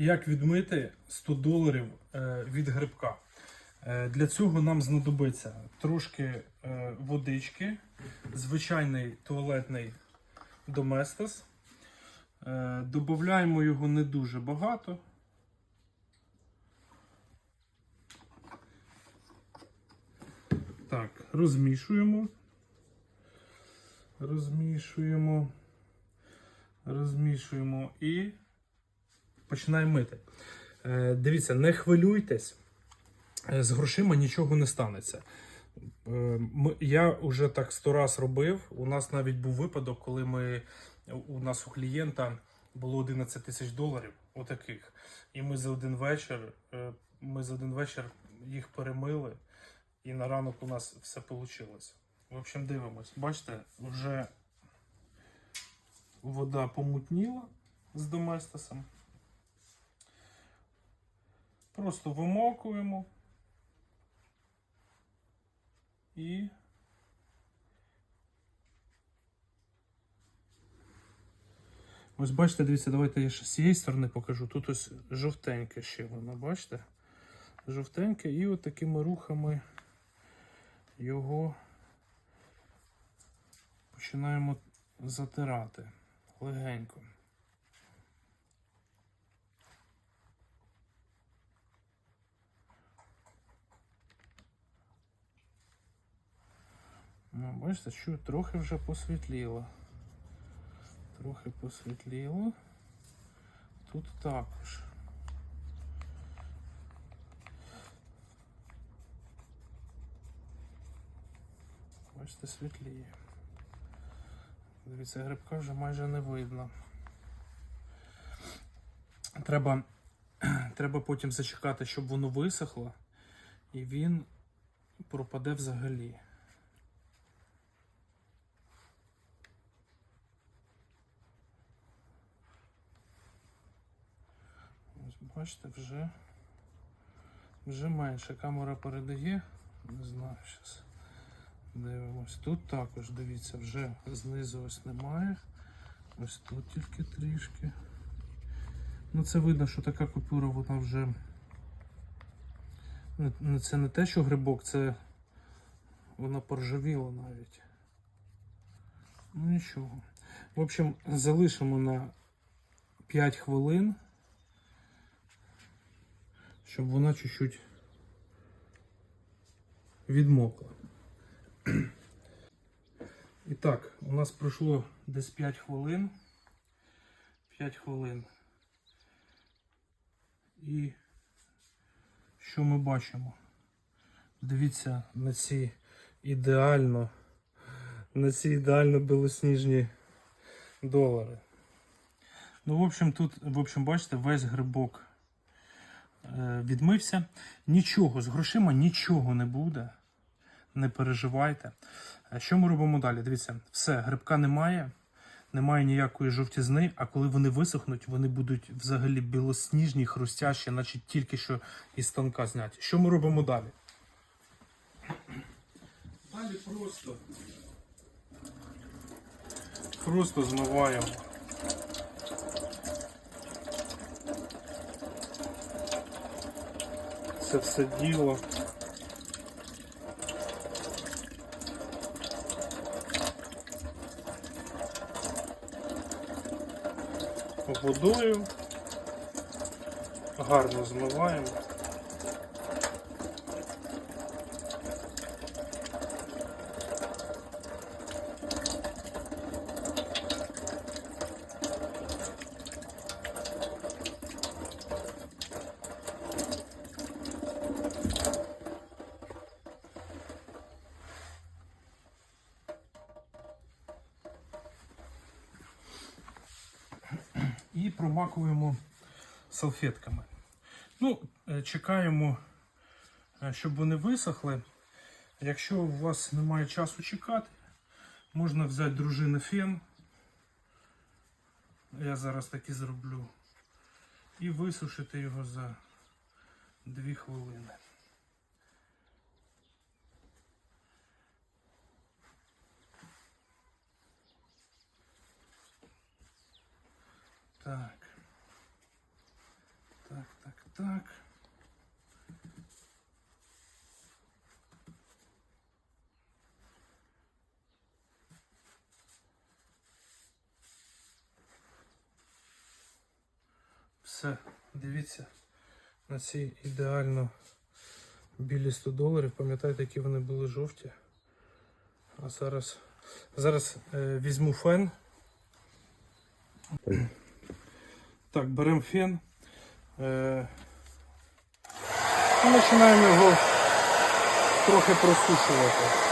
Як відмити 100 доларів е, від грибка? Е, Для цього нам знадобиться трошки е, водички, звичайний туалетний доместос. Додаємо його не дуже багато. Так, розмішуємо. Розмішуємо. Розмішуємо і починаємо мити. Е, дивіться, не хвилюйтесь, е, з грошима нічого не станеться. Е, я вже так сто раз робив. У нас навіть був випадок, коли ми у нас у клієнта було 11 тисяч доларів, отаких. І ми за один вечір, ми за один вечір їх перемили, і на ранок у нас все вийшло. В общем, дивимось. Бачите, вже вода помутніла з доместосом. Просто вимокуємо і ось бачите, дивіться, давайте я ще з цієї сторони покажу. Тут ось жовтеньке ще воно, бачите? Жовтеньке, і от такими рухами його починаємо затирати легенько. Ну, бачите, що трохи вже посвітліло. Трохи посвітліло. Тут також. Бачите, світліє. Дивіться, грибка вже майже не видно. Треба, треба потім зачекати, щоб воно висохло, і він пропаде взагалі. Ось бачите, вже, вже менше. Камера передає. Не знаю зараз. Дивимось. Тут також, дивіться, вже знизу ось немає. Ось тут тільки трішки. Ну це видно, що така купюра вона вже. Це не те, що грибок, це вона поржавіла навіть. Ну нічого. В общем, залишимо на 5 хвилин, щоб вона чуть-чуть відмокла. І так, у нас пройшло десь 5 хвилин. 5 хвилин. І що ми бачимо? Дивіться на ці ідеально, на ці ідеально білосніжні долари. Ну, в общем, тут, в общем, бачите, весь грибок відмився. Нічого, з грошима нічого не буде. Не переживайте. Що ми робимо далі? Дивіться, все, грибка немає, немає ніякої жовтізни, а коли вони висохнуть, вони будуть взагалі білосніжні, хрустящі, наче тільки що із станка зняті. Що ми робимо далі? Далі просто. Просто змиваємо. Це все діло. водою. Гарно змиваємо. І промакуємо салфетками. Ну, е, чекаємо, е, щоб вони висохли. Якщо у вас немає часу чекати, можна взяти дружини фен. Я зараз так зроблю. І висушити його за 2 хвилини. Так. так. так, так. Все, дивіться на ці ідеально білі 100 доларів. Пам'ятаєте, які вони були жовті? А зараз, зараз е, візьму фен. Так, беремо фен. Е, і починаємо його трохи просушувати.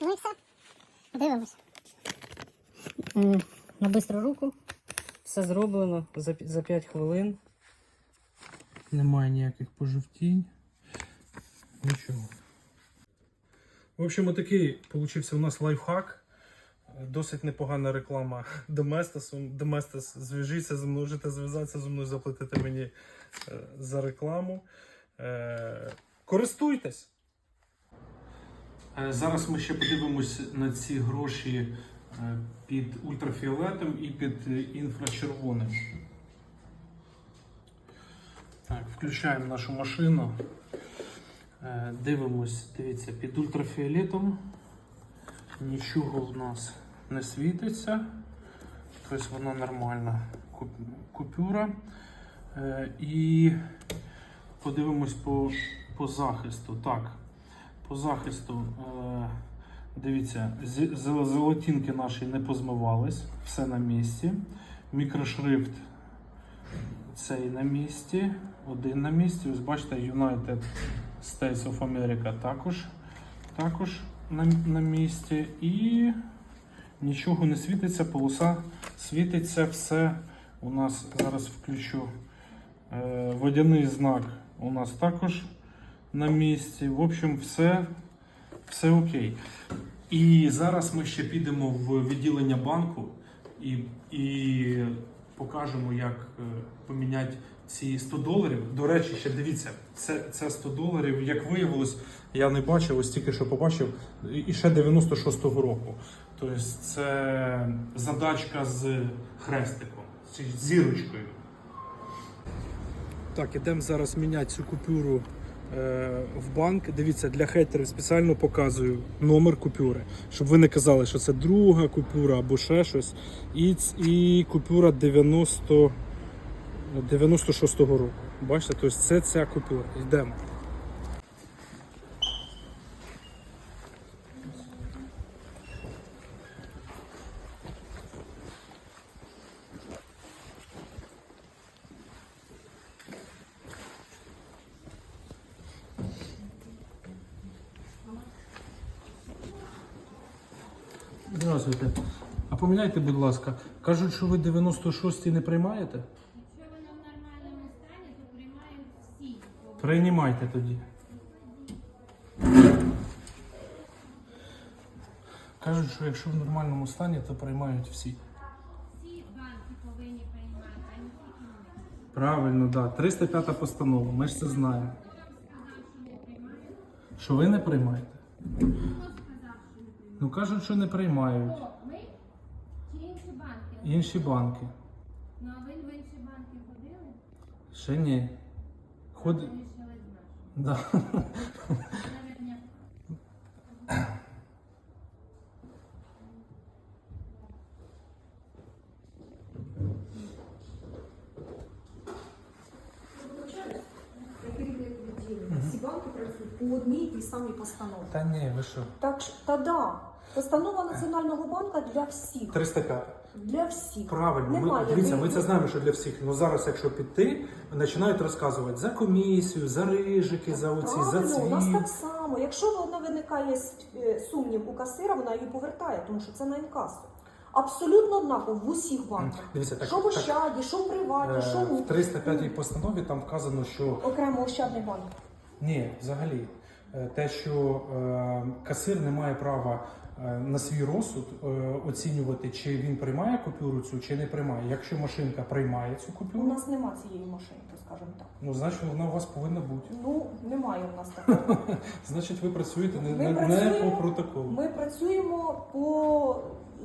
Ну і все. Дивимось. На бистру руку. Все зроблено за, за 5 хвилин. Немає ніяких пожовтінь. Нічого. В общем, отакий получився у нас лайфхак. Досить непогана реклама Доместосу. Доместос, зв'яжіться зі мною, можете зв'язатися зі мною, заплатити мені е, за рекламу. Е, користуйтесь! Е, Зараз ми ще подивимось на ці гроші під ультрафіолетом і під е, інфрачервоним. Так, включаємо нашу машину. Е, Дивимось, дивіться, під ультрафіолетом нічого в нас не світиться. Тобто воно нормальна купюра. Е, І подивимось по, по захисту. Так, по захисту, е, дивіться, золотінки наші не позмивались, все на місці. Мікрошрифт цей на місці, один на місці. Ось бачите, United States of America також, також на, на місці. І нічого не світиться, полоса світиться, все. У нас зараз включу е, водяний знак. У нас також на місці. В общем, все, все окей. І зараз ми ще підемо в відділення банку і, і покажемо, як е, поміняти ці 100 доларів. До речі, ще дивіться, це, це 100 доларів, як виявилось, я не бачив, ось тільки що побачив, і- ще 96-го року. Тобто це задачка з хрестиком, з зірочкою. Так, ідемо зараз міняти цю купюру в банк. Дивіться, для хейтерів спеціально показую номер купюри, щоб ви не казали, що це друга купюра або ще щось. І, і купюра 90, 96-го року. Бачите, тобто це ця купюра. Йдемо. Здравствуйте. А поміняйте, будь ласка. Кажуть, що ви 96-й не приймаєте? Якщо воно в нормальному стані, то приймають всі. Приймайте тоді. Кажуть, що якщо в нормальному стані, то приймають всі. Всі банки повинні приймати, а не тільки ми. Правильно, так. Да. 305 постанова, ми ж це знаємо. Що ви не приймаєте? Ну кажуть, що не приймають. Хто? Ми чи інші банки? Інші банки. Ну а ви в інші банки ходили? Ще ні. Ход... Вирішили з нашого. Да. Навіть не керівник відділення. Всі банки працюють по одній і тій самій постанові. Та ні, ви що? Так ж- та да. Постанова Національного банку для всіх. 305. Для всіх. Правильно, ми, дивіться, ми це знаємо, що для всіх. Ну зараз, якщо піти, починають розказувати за комісію, за рижики, за оці, за Правильно, у нас так само. Якщо вона виникає е, сумнів у касира, вона її повертає, тому що це на інкасу. Абсолютно однаково в усіх банках. Дивіться, так, що в Ощаді, що в Приваті, що е, в в 305 постанові там вказано, що окремо Ощадний банк. ні, взагалі, те, що е, касир не має права е, на свій розсуд е, оцінювати, чи він приймає купюру цю, чи не приймає. Якщо машинка приймає цю купюру, У нас нема цієї машинки, скажімо так. ну значить вона у вас повинна бути. Ну, немає в нас такого. Значить, ви працюєте не, не, не по протоколу. Ми працюємо по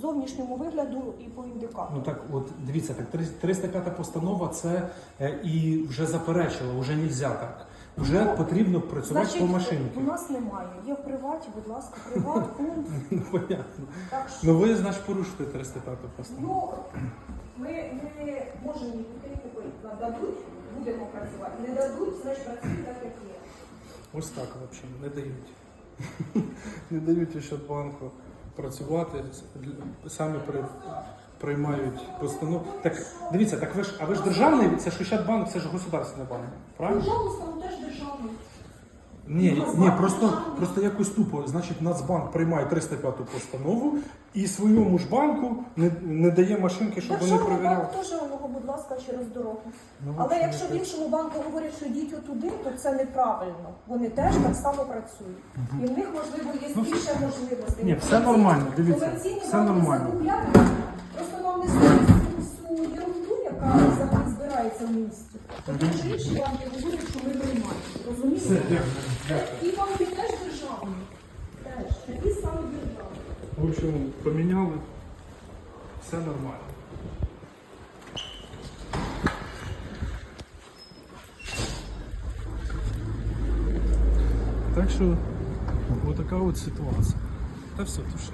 зовнішньому вигляду і по індикатору. Ну так, от дивіться, так 305 постанова це е, і вже заперечила, вже нельзя так. Вже Ну, потрібно працювати Значить, по машинці. у нас немає. Є в приваті, будь ласка, приват, пункт. Ну, понятно. Так що, Ну ви, значить, порушите 305 постанову. ну, ми не можемо їх критику дадуть, будемо працювати. Не дадуть, значить працюємо так, як є. Ось так взагалі не дають. Не дають Ощадбанку працювати, самі при, приймають постанову. Так дивіться, так ви ж, а ви ж державний, це ж Ощадбанк, це ж государственний банк, правильно? Пожалуйста, він теж державний. Ні, ні, просто, просто якось тупо. Значить, Нацбанк приймає 305 постанову і своєму ж банку не, не дає машинки, щоб вони Державний перевіряли. банк теж його, будь ласка, через дорогу. Ну, Але взагалі, якщо в іншому банку говорять, що йдіть отуди, то це неправильно. Вони теж так само працюють. І в них можливо є Ну, більше можливостей. Ні, все нормально, дивіться, Комерційні все банки нормально. закупляють. Просто нам не всю ерунду, яка зараз збирається в місті. Тому що інші банки говорять, що ми приймаємо. Розумієте? І банки теж державні. Теж. Такі самі державні. В общем, поміняли. Все нормально. Так що, отака от ситуація. Та все, туши.